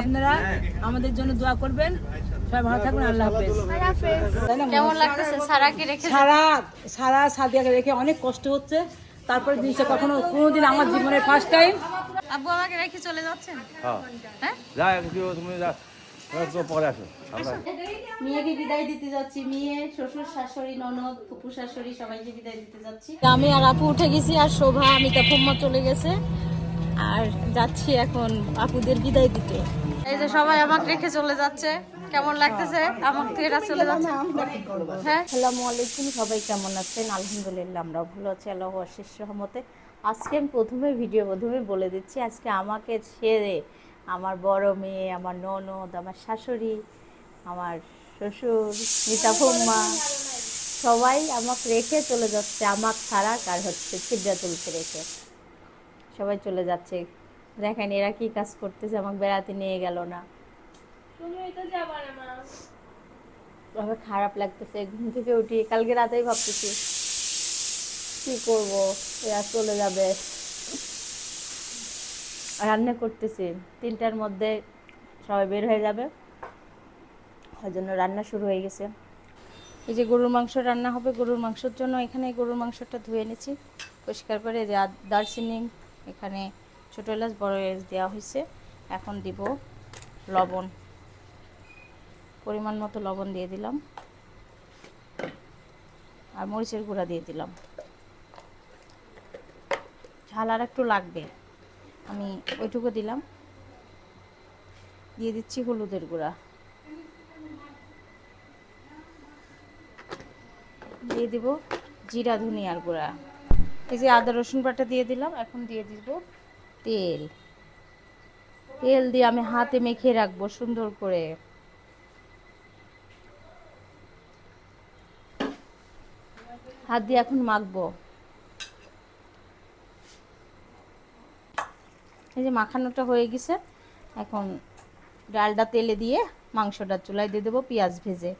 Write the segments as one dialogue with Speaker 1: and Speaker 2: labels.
Speaker 1: আপনারা আমাদের জন্য দোয়া করবেন। সবাই ভালো থাকবেন আল্লাহ হাফেজ।
Speaker 2: কেমন লাগতেছে সারাকে রেখে?
Speaker 1: সারা সারা সাদিয়াকে রেখে অনেক কষ্ট হচ্ছে। তারপরে জিনিসটা কখনো কোনোদিন আমার জীবনের ফার্স্ট টাইম
Speaker 2: আব্বু আমাকে রেখে চলে যাচ্ছেন?
Speaker 3: হ্যাঁ।
Speaker 2: হ্যাঁ?
Speaker 3: যা তুমি যা
Speaker 4: মেয়েকে বিদায় দিতে যাচ্ছি। মেয়ে শ্বশুর শাশুড়ি ননদ ফুপু শাশুড়ি সবাইকে বিদায় দিতে যাচ্ছি।
Speaker 2: আমি আর আপু উঠে গেছি আর শোভা আমি তা ফুম্মা চলে গেছে। আর যাচ্ছি এখন আপুদের বিদায় দিতে। এই যে সবাই আমাকে রেখে চলে যাচ্ছে। কেমন লাগতেছে? আমাকে এরা চলে যাচ্ছে? হ্যাঁ?
Speaker 4: আসসালামু আলাইকুম সবাই কেমন আছেন? আলহামদুলিল্লাহ আমরাও ভালো আছি আল্লাহ আশিস রহমতে। আজকে আমি প্রথমে ভিডিও প্রথমে বলে দিচ্ছি আজকে আমাকে ছেড়ে আমার বড় মেয়ে আমার ননদ আমার শাশুড়ি আমার শ্বশুর মিতা ফুম্মা সবাই আমাকে রেখে চলে যাচ্ছে আমাকে ছাড়া কার হচ্ছে সিদ্ধাতুলকে রেখে। সবাই চলে যাচ্ছে। দেখেন এরা কি কাজ করতেছে আমাকে বেড়াতে নিয়ে গেল না। আমার খারাপ লাগতেছে ঘুম থেকে উঠি। কালকে রাতেই ভাবতেছি কি করব? এরা চলে যাবে। রান্না করতেছি। তিনটার মধ্যে সবাই বের হয়ে যাবে। ওই জন্য রান্না শুরু হয়ে গেছে। এই যে গরুর মাংস রান্না হবে গরুর মাংসের জন্য এখানে গরুর মাংসটা ধুয়ে নিয়েছি পরিষ্কার করে দারচিনি এখানে ছোটো এলাচ, বড় এলাচ দেওয়া হয়েছে। এখন দিব লবণ। পরিমাণ মতো লবণ দিয়ে দিলাম। আর মরিচের গুঁড়া দিয়ে দিলাম। ঝাল আর একটু লাগবে। আমি ওইটুকু দিলাম। দিয়ে দিচ্ছি হলুদের গুঁড়া। দিয়ে দিব জিরা, ধনিয়ার গুঁড়া। এই যে আদা রসুন বাটা দিয়ে দিলাম, এখন দিয়ে দিব তেল। তেল দিয়ে আমি হাতে মেখে রাখব সুন্দর করে। হাত দিয়ে এখন মাখবো। এই যে মাখানোটা হয়ে গেছে, এখন ডালটা তেলে দিয়ে মাংসটা চুলায় দিয়ে দেবো, পেঁয়াজ ভেজে।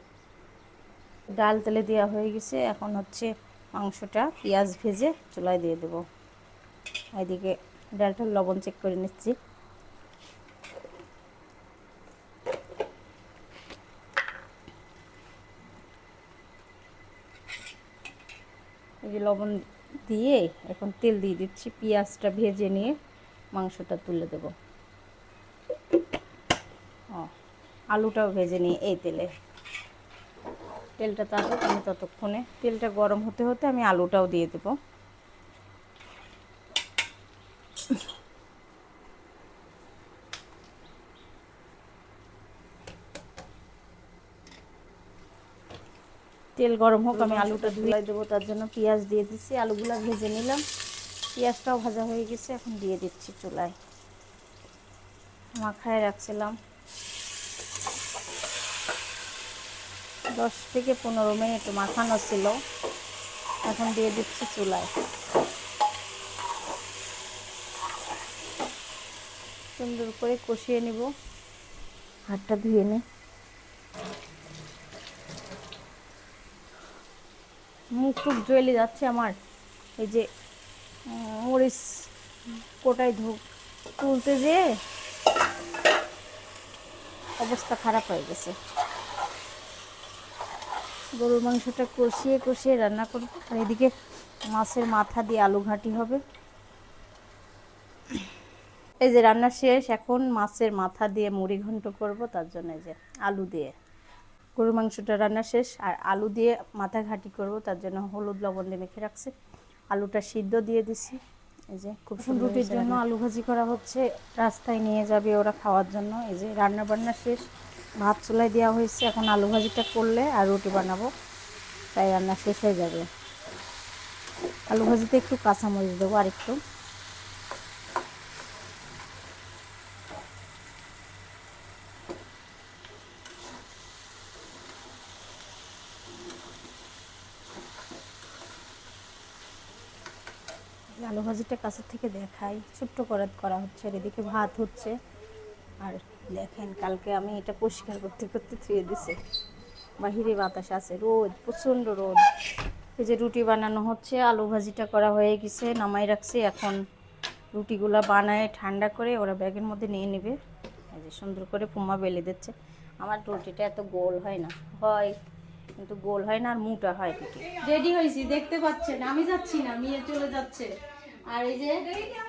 Speaker 4: ডাল তেলে দেওয়া হয়ে গেছে, এখন হচ্ছে মাংসটা পেঁয়াজ ভেজে চুলায় দিয়ে দেবো। এদিকে ডালটা লবণ চেক করে নিচ্ছি। এই যে লবণ দিয়ে এখন তেল দিয়ে দিচ্ছি, পেঁয়াজটা ভেজে নিয়ে মাংসটা তুলে দেব। ও, আলুটাও ভেজে নিয়ে এই তেলে। তেলটা তারপর আমি ততক্ষণে, তেলটা গরম হতে হতে আমি আলুটাও দিয়ে দেবো। তেল গরম হোক, আমি আলুটা ধুলাই দেবো, তার জন্য পেঁয়াজ দিয়ে দিচ্ছি। আলুগুলো ভেজে নিলাম। পেঁয়াজটাও ভাজা হয়ে গেছে, এখন দিয়ে দিচ্ছি চুলায়। মাখায় রাখছিলাম। দশ থেকে পনেরো মিনিট মাখানো ছিল এখন দিয়ে দিচ্ছি চুলায়। সুন্দর করে কষিয়ে নিব। হাতটা ধুয়ে নে। মুখ টুক জ্বলে যাচ্ছে আমার। এই যে মরিচ কোটায় ধুক তুলতে যেয়ে অবস্থা খারাপ হয়ে গেছে। গরুর মাংসটা কষিয়ে কষিয়ে রান্না করব। আর এদিকে মাছের মাথা দিয়ে আলু ঘাটি হবে। এই যে রান্না শেষ এখন মাছের মাথা দিয়ে মুড়ি ঘন্ট করব তার জন্য এই যে আলু দিয়ে। গরুর মাংসটা রান্না শেষ আর আলু দিয়ে মাথা ঘাটি করব তার জন্য হলুদ লবণ দিয়ে মেখে রাখছি। আলুটা সিদ্ধ দিয়ে দিছি। এই যে খুব সুন্দর রুটির জন্য আলু ভাজি করা হচ্ছে রাস্তায় নিয়ে যাবে ওরা খাওয়ার জন্য। এই যে রান্না বান্না শেষ ভাত চুলায় দেওয়া হয়েছে, এখন আলু ভাজিটা করলে আর রুটি বানাবো। তাই রান্না শেষ হয়ে যাবে। আলু ভাজিতে একটু কাঁচামরিচ দেবো আর একটু আলু ভাজিটা কাছের থেকে দেখাই। ছোট্ট করে করা হচ্ছে, আর এদিকে ভাত হচ্ছে। আর দেখেন, কালকে আমি এটা পরিষ্কার করতে করতে ধুয়ে দিছি। বাহিরে বাতাস আছে, রোদ, প্রচণ্ড রোদ। এই যে রুটি বানানো হচ্ছে, আলু ভাজিটা করা হয়ে গেছে, নামাই রাখছি। এখন রুটিগুলো বানায় ঠান্ডা করে ওরা ব্যাগের মধ্যে নিয়ে নেবে। এই যে সুন্দর করে পুমা বেলে দিচ্ছে। আমার রুটিটা এত গোল হয় না। হয়, কিন্তু গোল হয় না আর মোটা হয় রেডি হয়েছি, দেখতে পাচ্ছেন। আমি যাচ্ছি না, মেয়ে চলে যাচ্ছে। আর এই যে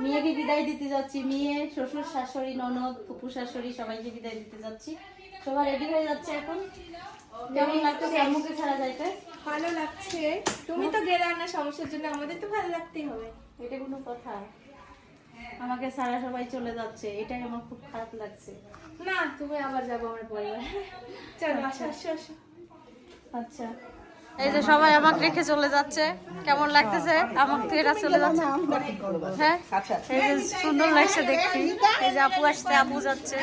Speaker 4: মেয়েকে বিদায় দিতে যাচ্ছি। মেয়ে শ্বশুর শাশুড়ি ননদ ফুপু শাশুড়ি সবাইকে বিদায় দিতে যাচ্ছি। সবাই রেডি হয়ে যাচ্ছে এখন? কেমন লাগতেছে আম্মুকে ছাড়া যাইতে?
Speaker 5: ভালো লাগছে। তুমি তো গেলে না সমস্যার জন্য আমাদের তো ভালো লাগতেই হবে।
Speaker 4: এটা কোনো কথা। আমাকে সারা সবাই চলে যাচ্ছে। এটাই আমার খুব খারাপ লাগছে।
Speaker 5: না তুমি আবার যাব আমার পরিবার। চলো আসো আসো।
Speaker 4: আচ্ছা।
Speaker 2: এই যে সবাই আমাকে রেখে চলে যাচ্ছে। কেমন লাগতেছে? আমাকে এরা চলে যাচ্ছে। হ্যাঁ? এই যে সুন্দর লাগছে দেখতে। এই যে আপু আসছে আপু যাচ্ছে।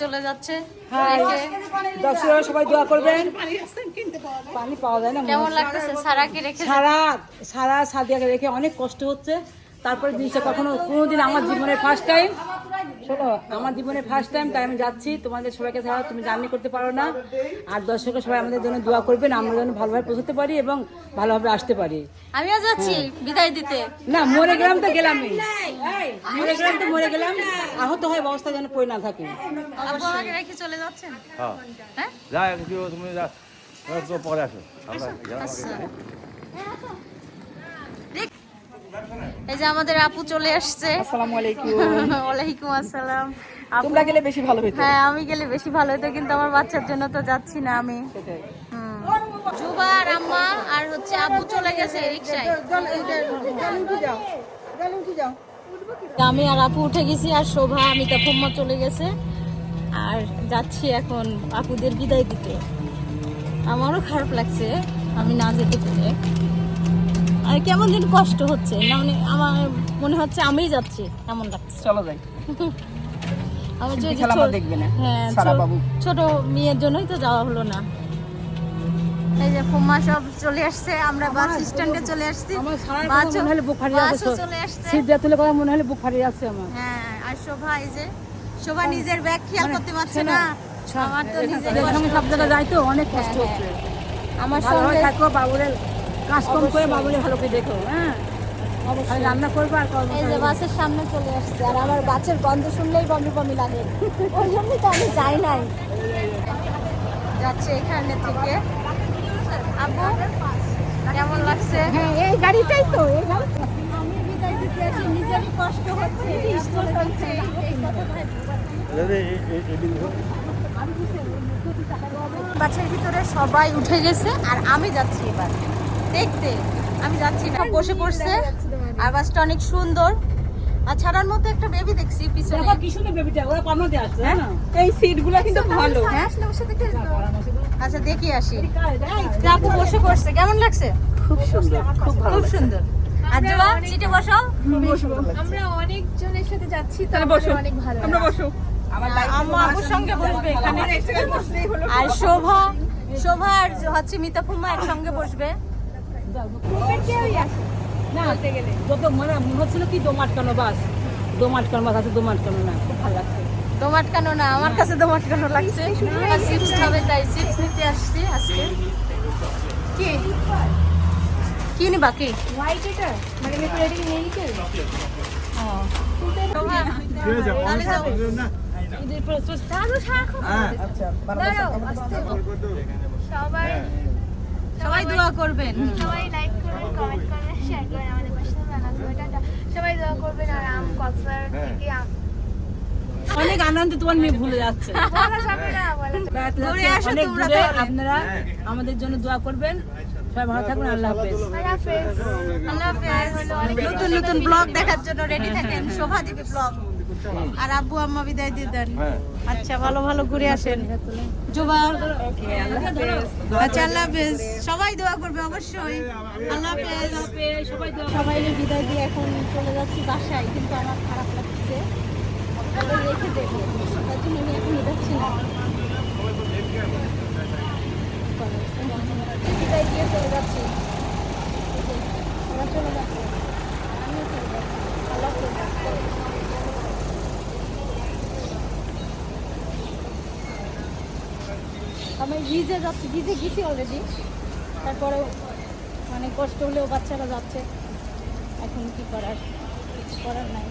Speaker 2: চলে যাচ্ছে।
Speaker 1: হাই দর্শকরা সবাই দোয়া করবেন। পানি পাওয়া যায় না
Speaker 2: কেমন লাগতেছে? সারাকে রেখে
Speaker 1: সারা সারা সাদিয়াকে রেখে অনেক কষ্ট হচ্ছে। তারপরে জিনিসটা কখনো কোনোদিন আমার জীবনের ফার্স্ট টাইম শোনো আমার জীবনের ফার্স্ট টাইম তাই আমি যাচ্ছি তোমাদের সবাইকে ছাড়া তুমি জার্নি করতে পারো না। আর দর্শকরা সবাই আমাদের জন্য দোয়া করবেন আমরা যেন ভালোভাবে পৌঁছতে পারি এবং ভালোভাবে আসতে পারি।
Speaker 2: আমিও যাচ্ছি বিদায় দিতে।
Speaker 1: না মরে গেলাম তো গেলামই। এই, মরে গেলাম তো মরে গেলাম। আহত হয় অবস্থা যেন পড়ে না থাকে।
Speaker 2: রেখে চলে যাচ্ছেন?
Speaker 3: হ্যাঁ।
Speaker 2: হ্যাঁ?
Speaker 3: তুমি পরে আসো আমরা গেলাম
Speaker 2: আচ্ছা
Speaker 3: আগে।
Speaker 2: দেখ- এই যে আমাদের আপু চলে আসছে।
Speaker 1: আসসালামু আলাইকুম।
Speaker 2: ওয়ালাইকুম আসসালাম।
Speaker 1: তোমরা গেলে বেশি ভালো হতো
Speaker 2: হ্যাঁ আমি গেলে বেশি ভালো হতো কিন্তু আমার বাচ্চার জন্য তো যাচ্ছি না আমি। জুবা আর আম্মা আর হচ্ছে আব্বু চলে গেছে রিক্সায় আমি আর আপু উঠে গেছি আর শোভা আমি তাফম্মা চলে গেছে। আর যাচ্ছি এখন আপুদের বিদায় দিতে। আমারও খারাপ লাগছে আমি না যেতে পেরে। কেমন যেন কষ্ট হচ্ছে। না মানে আমার মনে হচ্ছে আমিই যাচ্ছি এমন লাগছে।
Speaker 1: চলো যাই।
Speaker 2: আমার যে
Speaker 1: দেখবে না।
Speaker 2: হ্যাঁ
Speaker 1: সারা বাবু।
Speaker 2: ছোট মেয়ের জন্যই তো যাওয়া হলো না। এই যে ফুম্মা সব চলে আসছে আমরা বাস স্ট্যান্ডে চলে আসছি।
Speaker 1: আমার সারা
Speaker 2: বাসও-
Speaker 1: মনে হলে বুক ফাটিয়ে
Speaker 2: বাসও চলে আসছে।
Speaker 1: সিট দিয়ে তুলে কথা মনে হলে বুক ফাটিয়ে যাচ্ছে আমার।
Speaker 2: হ্যাঁ আর শোভা এই যে শোভা নিজের ব্যাগ খেয়াল
Speaker 1: মানে
Speaker 2: করতে পারছে না। আমার তো নিজের
Speaker 1: সব জায়গায় যাই তো অনেক কষ্ট
Speaker 2: হ্যাঁ,
Speaker 1: হচ্ছে।
Speaker 2: আমার সঙ্গে
Speaker 1: থাকো বাবুরের কাজ কম করে বাবুরের ভালো করে দেখো হ্যাঁ? রান্না করব আর করব
Speaker 2: এই যে বাসের সামনে চলে আসছে আর আমার বাসের গন্ধ শুনলেই বমি বমি লাগে। ওই জন্যই তো আমি যাই নাই। যাচ্ছে এখানে থেকে। কেমন লাগছে?
Speaker 1: হ্যাঁ এই গাড়িটাই তো এই গাড়ি
Speaker 2: আমি বিদায় দিতে আসি নিজেরই কষ্ট হচ্ছে। স্কুল হচ্ছে
Speaker 3: এই- এই- এই দিন দেখো।
Speaker 2: বাসের ভিতরে সবাই উঠে গেছে আর আমি যাচ্ছি এবার। দেখতে। আমি যাচ্ছি না। বসে পড়ছে। আর বাসটা অনেক সুন্দর। আর ছাড়ার মতো একটা বেবি দেখছি পিছনে।
Speaker 1: দেখো কি সুন্দর বেবিটা ওরা আসছে হ্যাঁ?
Speaker 5: এই সিটগুলো কিন্তু ভালো
Speaker 2: হ্যাঁ? আচ্ছা দেখি আসি। আপু বসে পড়ছে। কেমন লাগছে?
Speaker 1: খুব সুন্দর খুব ভালো
Speaker 2: খুব সুন্দর। আর জবা সিটে বসো।
Speaker 5: আমরা অনেকজনের সাথে যাচ্ছি তো আমাদের অনেক ভালো আমরা বসো।
Speaker 2: আম্মা আপুর সঙ্গে বসবে এখানে। আর শোভা শোভা আর হচ্ছে মিতা ফুম্মা একসঙ্গে বসবে।
Speaker 1: না যত মানে মনে হচ্ছিল কি দম বাস। দম বাস আছে দম না। খুব ভালো লাগছে।
Speaker 2: দম না আমার কাছে দম আটকানো লাগছে। চিপস খাবে তাই চিপস নিতে আসছি আজকে। কি? কি নিবা কি?
Speaker 5: হোয়াইট এটা? মানে নিয়ে নিতে
Speaker 2: তাহলে যাও।
Speaker 5: সবাই
Speaker 2: সবাই দোয়া করবেন।
Speaker 5: সবাই লাইক করবেন কমেন্ট করবেন শেয়ার করবেন আমাদের পাশে। সবাই দোয়া করবেন আর আম কক্সবাজার থেকে আম।
Speaker 1: অনেক আনন্দ তোমার মেয়ে ভুলে যাচ্ছে। আপনারা আমাদের জন্য দোয়া করবেন। সবাই ভালো থাকবেন আল্লাহ হাফেজ।
Speaker 2: নতুন নতুন ব্লগ দেখার জন্য রেডি থাকেন শোভা দিদি ব্লগ আর আব্বু আম্মা বিদায় দিয়ে দেন।
Speaker 3: হ্যাঁ।
Speaker 2: আচ্ছা ভালো ভালো ঘুরে আসেন। জুবা আচ্ছা আল্লাহ হাফেজ। সবাই দোয়া করবে অবশ্যই। আল্লাহ হাফেজ।
Speaker 1: সবাই
Speaker 2: সবাই বিদায় দিয়ে এখন চলে যাচ্ছি বাসায় কিন্তু আমার খারাপ লাগছে। রেখে দেবো। তার জন্য আমি এখন যাচ্ছি না। বিদায় দিয়ে চলে যাচ্ছে। চলে যাচ্ছি আল্লাহ আমি ভিজে যাচ্ছি, ভিজে গেছি অলরেডি
Speaker 4: তারপরেও মানে কষ্ট হলেও বাচ্চারা যাচ্ছে। এখন কি করার? করার নাই।